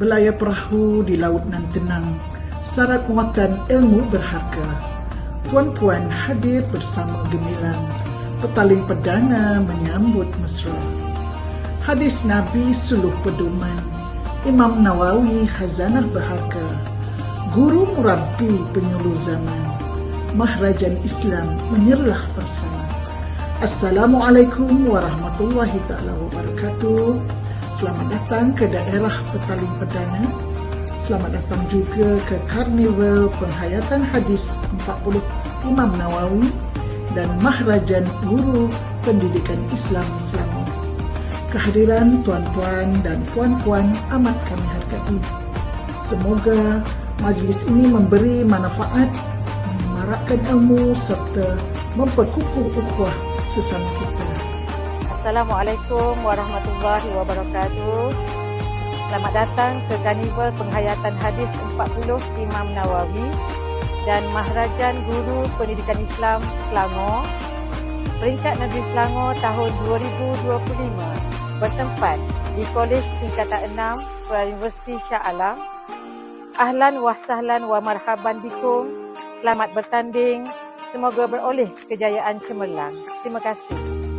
Belayar perahu di laut nan tenang, syarat muatan ilmu berharga. Puan-puan hadir bersama gemilang, petaling perdana menyambut mesra. Hadis Nabi suluh pedoman, Imam Nawawi hazanah berharga, guru murabbi penyuluh zaman, mahrajan Islam menyerlah bersama. Assalamualaikum warahmatullahi taala wabarakatuh. Selamat datang ke daerah Petaling Perdana. Selamat datang juga ke Karnival Penghayatan Hadis 40 Imam Nawawi dan Mahrajan Guru Pendidikan Islam Selangor. Kehadiran tuan-tuan dan puan-puan amat kami hargai. Semoga majlis ini memberi manfaat, memarakkan ilmu serta memperkukuh ukhuwah sesama kita. Assalamualaikum warahmatullahi wabarakatuh. Selamat datang ke Karnival Penghayatan Hadis 40 Imam Nawawi dan Mahrajan Guru Pendidikan Islam Selangor peringkat Negeri Selangor tahun 2025 bertempat di Kolej Tingkatan 6 Kuala Universiti Shah Alam. Ahlan wa sahlan wa marhaban bikum. Selamat bertanding. Semoga beroleh kejayaan cemerlang. Terima kasih.